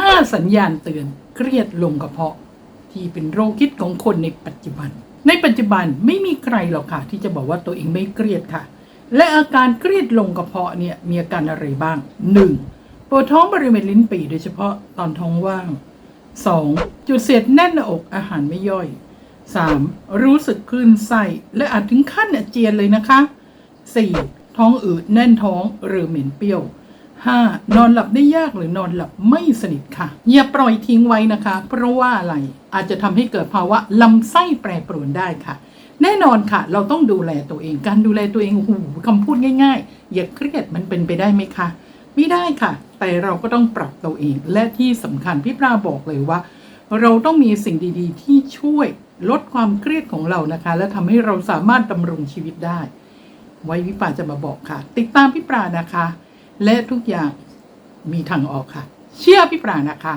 5 สัญญาณเตือนเครียดลงกระเพาะ ที่เป็นโรคคิดของคนในปัจจุบัน ในปัจจุบันไม่มีใครหรอกค่ะ ที่จะบอกว่าตัวเองไม่เครียดค่ะ และอาการเครียดลงกระเพาะเนี่ยมีอาการอะไรบ้าง 1. ปวดท้องบริเวณลิ้นปี่โดยเฉพาะตอนท้องว่าง 2. จุดเสียดแน่นหน้าอกอาหารไม่ย่อย 3. รู้สึกคลื่นไส้และอาจถึงขั้นอาเจียนเลยนะคะ 4. ท้องอืดแน่นท้องหรือเหม็นเปรี้ยว 5. นอนหลับได้ยากหรือนอนหลับไม่สนิทค่ะ อย่าปล่อยทิ้งไว้นะคะ เพราะว่าอะไรอาจจะทำให้เกิดภาวะลำไส้แปรปรวนได้ค่ะ แน่นอนค่ะ เราต้องดูแลตัวเอง การดูแลตัวเองโอ้โหคำพูดง่าย ๆ อย่าเครียดมันเป็นไปได้ไหมคะไม่ได้ค่ะ แต่เราก็ต้องปรับตัวเอง และที่สำคัญพี่ปลาบอกเลยว่า เราต้องมีสิ่งดีๆ ที่ช่วยลดความเครียดของเรานะคะ และทำให้เราสามารถดำรงชีวิตได้ ไว้พี่ปลาจะมาบอกค่ะ ติดตามพี่ปลานะคะ และทุกอย่างมีทางออกค่ะ เชื่อพี่ปรานะคะ